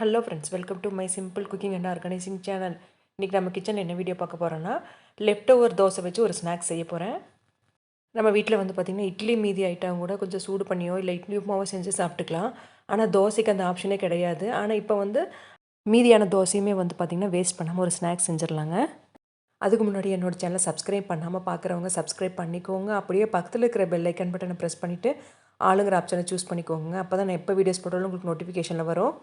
Hello friends welcome to my simple cooking and organising channel இன்றைக்கி நம்ம கிச்சனில் என்ன வீடியோ பார்க்க போகிறோன்னா லெஃப்ட் ஓவர் தோசை வச்சு ஒரு ஸ்நாக்ஸ் செய்ய போகிறேன் நம்ம வீட்டில் வந்து பார்த்திங்கன்னா இட்லி மீதி ஐட்டம் கூட கொஞ்சம் சூடு பண்ணியோ இல்லை இட்லி உப்புமாவோ செஞ்சு சாப்பிட்டுக்கலாம். ஆனால் தோசைக்கு அந்த ஆப்ஷனே கிடையாது. ஆனால் இப்போ வந்து மீதியான தோசையுமே வந்து பார்த்திங்கன்னா வேஸ்ட் பண்ணாமல் ஒரு ஸ்நாக்ஸ் செஞ்சிடலாங்க. அதுக்கு முன்னாடி என்னோடய சேனலை சப்ஸ்கிரைப் பண்ணாமல் பார்க்குறவங்க சப்ஸ்கிரைப் பண்ணிக்கோங்க. அப்படியே பக்கத்தில் இருக்கிற பெல் ஐக்கன் பட்டனை ப்ரெஸ் பண்ணிவிட்டு ஆளுங்கிற ஆப்ஷனை சூஸ் பண்ணிக்கோங்க. அப்போ தான் நான் எப்போ வீடியோஸ் போட்டாலும் உங்களுக்கு நோட்டிஃபிகேஷனில் வரும்.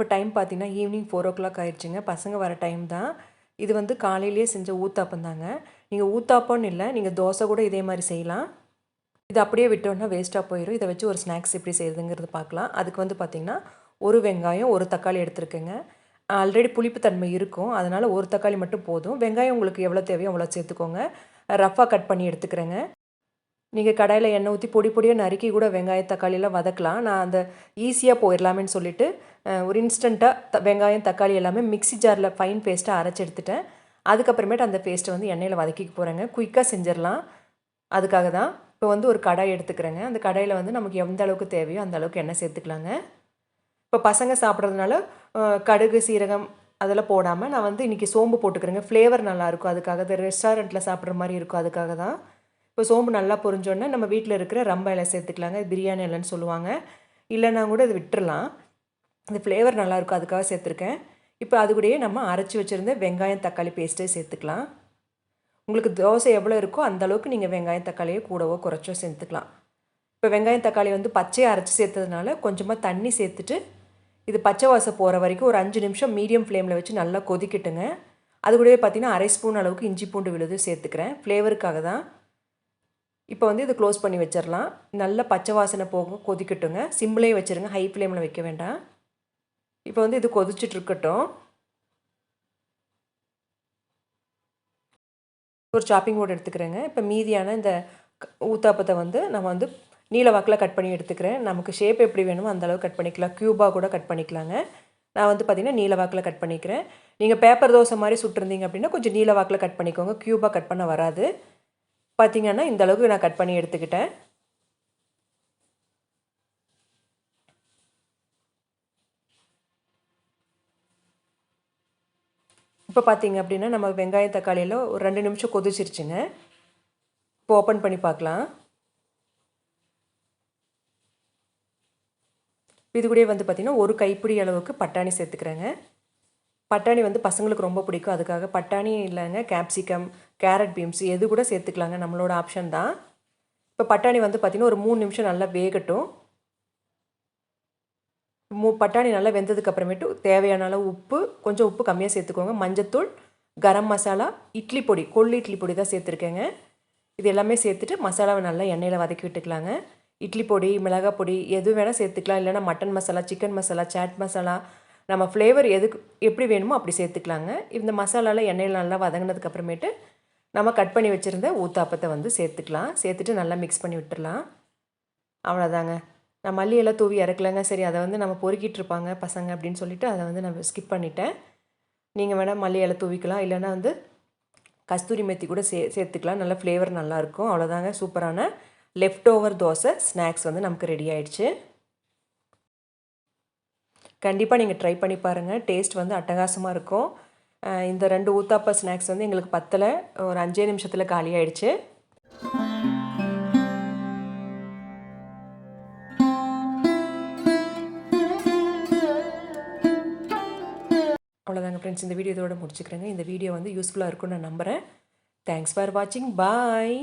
இப்போ டைம் பார்த்தீங்கன்னா ஈவினிங் ஃபோர் ஓ கிளாக் ஆயிடுச்சுங்க பசங்க வர டைம் தான். இது வந்து காலையிலேயே செஞ்ச ஊத்தாப்பம் தாங்க. நீங்கள் ஊத்தாப்பம்னு இல்லை நீங்கள் தோசை கூட இதே மாதிரி செய்யலாம். இது அப்படியே விட்டோன்னா வேஸ்ட்டாக போயிடும் இதை வச்சு ஒரு ஸ்நாக்ஸ் எப்படி செய்யுதுங்கிறது பார்க்கலாம். அதுக்கு வந்து பார்த்திங்கன்னா ஒரு வெங்காயம் ஒரு தக்காளி எடுத்துருக்கேங்க. ஆல்ரெடி புளிப்புத்தன்மை இருக்கும். அதனால் ஒரு தக்காளி மட்டும் போதும். வெங்காயம் உங்களுக்கு எவ்வளோ தேவையோ அவ்வளோ சேர்த்துக்கோங்க. ரஃபாக கட் பண்ணி எடுத்துக்கிறேங்க. நீங்கள் கடையில் எண்ணெய் ஊற்றி பொடி பொடியாக நறுக்கி கூட வெங்காயம் தக்காளியெல்லாம் வதக்கலாம். நான் அந்த ஈஸியாக போயிடலாமேன்னு சொல்லிவிட்டு ஒரு இன்ஸ்டண்ட்டாக த வெங்காயம் தக்காளி எல்லாமே மிக்ஸி ஜாரில் ஃபைன் பேஸ்ட்டாக அரைச்சி எடுத்துட்டேன். அதுக்கப்புறமேட்டு அந்த பேஸ்ட்டை வந்து எண்ணெயில் வதக்கிக்க போகிறேங்க குயிக்காக செஞ்சிடலாம் அதுக்காக தான் இப்போ வந்து ஒரு கடாய் எடுத்துக்கிறேங்க. அந்த கடாயில் வந்து நமக்கு எந்த அளவுக்கு தேவையோ அந்த அளவுக்கு எண்ணெய் சேர்த்துக்கலாங்க. இப்போ பசங்க சாப்பிட்றதுனால கடுகு சீரகம் அதெல்லாம் போடாமல் நான் வந்து இன்றைக்கி சோம்பு போட்டுக்கிறேங்க. ஃப்ளேவர் நல்லாயிருக்கும் அதுக்காக ரெஸ்டாரண்ட்டில் சாப்பிட்ற மாதிரி இருக்கும். அதுக்காக தான். இப்போ சோம்பு நல்லா பொரிஞ்சோடனே நம்ம வீட்டில் இருக்கிற ரம்ப இலை சேர்த்துக்கலாங்க. பிரியாணி இலைன்னு சொல்லுவாங்க. இல்லைன்னா கூட இது விட்டுறலாம். இந்த ஃப்ளேவர் நல்லாயிருக்கும் அதுக்காக சேர்த்துருக்கேன். இப்போ அது கூடயே நம்ம அரைச்சி வச்சுருந்த வெங்காயம் தக்காளி பேஸ்ட்டே சேர்த்துக்கலாம். உங்களுக்கு தோசை எவ்வளோ இருக்கோ அந்தளவுக்கு நீங்கள் வெங்காயம் தக்காளியை கூடவோ குறைச்சோ சேர்த்துக்கலாம். இப்போ வெங்காயம் தக்காளி வந்து பச்சையை அரைச்சி சேர்த்ததுனால கொஞ்சமாக தண்ணி சேர்த்துட்டு இது பச்சை வாசம் போகிற வரைக்கும் ஒரு அஞ்சு நிமிஷம் மீடியம் ஃப்ளேமில் வச்சு நல்லா கொதிக்கட்டுங்க. அது கூடவே பார்த்திங்கன்னா அரை ஸ்பூன் அளவுக்கு இஞ்சி பூண்டு விழுது சேர்த்துக்கிறேன். ஃப்ளேவருக்காக தான். இப்போ வந்து இது க்ளோஸ் பண்ணி வச்சிடலாம். நல்ல பச்சை வாசனை போகும் கொதிக்கட்டுங்க. சிம்பிளே வச்சுருங்க. ஹை ஃப்ளேமில் வைக்க வேண்டாம். இப்போ வந்து இது கொதிச்சுட்ருக்கட்டும் ஒரு சாப்பிங் போர்டு எடுத்துக்கிறேங்க. இப்போ மீதியான இந்த ஊத்தாப்பத்தை வந்து நம்ம வந்து நீல வாக்கில் கட் பண்ணி எடுத்துக்கிறேன். நமக்கு ஷேப் எப்படி வேணுமோ அந்தளவு கட் பண்ணிக்கலாம். க்யூபாக கூட கட் பண்ணிக்கலாங்க. நான் வந்து பார்த்திங்கன்னா நீல வாக்கில் கட் பண்ணிக்கிறேன். நீங்கள் பேப்பர் தோசை மாதிரி சுட்டுருந்தீங்க அப்படின்னா கொஞ்சம் நீல வாக்கில் கட் பண்ணிக்கோங்க. க்யூபாக கட் பண்ண வராது. பார்த்திங்கன்னா இந்த அளவுக்கு நான் கட் பண்ணி எடுத்துக்கிட்டேன். இப்போ பார்த்தீங்க அப்படின்னா நம்ம வெங்காயம் தக்காளியில் ஒரு ரெண்டு நிமிஷம் கொதிச்சிருச்சுங்க. இப்போ ஓப்பன் பண்ணி பார்க்கலாம். இது கூட வந்து பார்த்திங்கன்னா ஒரு கைப்பிடி அளவுக்கு பட்டாணி சேர்த்துக்கிறேங்க. பட்டாணி வந்து பசங்களுக்கு ரொம்ப பிடிக்கும். அதுக்காக பட்டாணி இல்லைங்க கேப்சிகம் கேரட் பீன்ஸ் எது கூட சேர்த்துக்கலாங்க. நம்மளோட ஆப்ஷன் தான். இப்போ பட்டாணி வந்து பார்த்திங்கன்னா ஒரு மூணு நிமிஷம் நல்லா வேகட்டும். மூ பட்டாணி நல்லா வெந்ததுக்கு அப்புறமேட்டு தேவையான அளவு உப்பு கொஞ்சம் உப்பு கம்மியாக சேர்த்துக்கோங்க. மஞ்சத்தூள் கரம் மசாலா இட்லி பொடி கொள்ளு இட்லி பொடி தான் சேர்த்துருக்கேங்க. இது எல்லாமே சேர்த்துட்டு மசாலாவை நல்லா எண்ணெயில் வதக்கி விட்டுக்கலாங்க. இட்லி பொடி மிளகாய் பொடி எது வேணால் சேர்த்துக்கலாம். இல்லைனா மட்டன் மசாலா சிக்கன் மசாலா சாட் மசாலா நம்ம ஃப்ளேவர் எதுக்கு எப்படி வேணுமோ அப்படி சேர்த்துக்கலாங்க. இந்த மசாலாவில் எண்ணெயில் நல்லா வதங்கினதுக்கு அப்புறமேட்டு நம்ம கட் பண்ணி வச்சுருந்த ஊத்தாப்பத்தை வந்து சேர்த்துக்கலாம். சேர்த்துட்டு நல்லா மிக்ஸ் பண்ணி விட்டுடலாம் அவ்வளோதாங்க நான் மல்லியெல்லாம் தூவி இறக்கலைங்க சரி அதை வந்து நம்ம பொறுக்கிட்டு இருப்பாங்க பசங்க அப்படின்னு சொல்லிட்டு அதை வந்து நான் ஸ்கிப் பண்ணிட்டேன். நீங்கள் வேணால் மல்லி இலை தூவிக்கலாம். இல்லைன்னா வந்து கஸ்தூரி மெத்தி கூட சே சேர்த்துக்கலாம். நல்ல ஃப்ளேவர் நல்லாயிருக்கும் அவ்வளோதாங்க சூப்பரான லெஃப்ட் ஓவர் தோசை ஸ்நாக்ஸ் வந்து நமக்கு ரெடி ஆயிடுச்சு. கண்டிப்பாக நீங்கள் ட்ரை பண்ணி பாருங்கள் டேஸ்ட் வந்து அட்டகாசமாக இருக்கும். இந்த ரெண்டு ஊத்தாப்பா ஸ்நாக்ஸ் வந்து எங்களுக்கு பத்தலை. ஒரு அஞ்சே நிமிஷத்தில் காலியாயிடுச்சு அவ்வளோதாங்க ஃப்ரெண்ட்ஸ் இந்த வீடியோ இதோட முடிச்சுக்கிறேங்க. இந்த வீடியோ வந்து யூஸ்ஃபுல்லாக இருக்கும்னு நான் நம்புகிறேன் தேங்க்ஸ் ஃபார் வாட்சிங் பாய்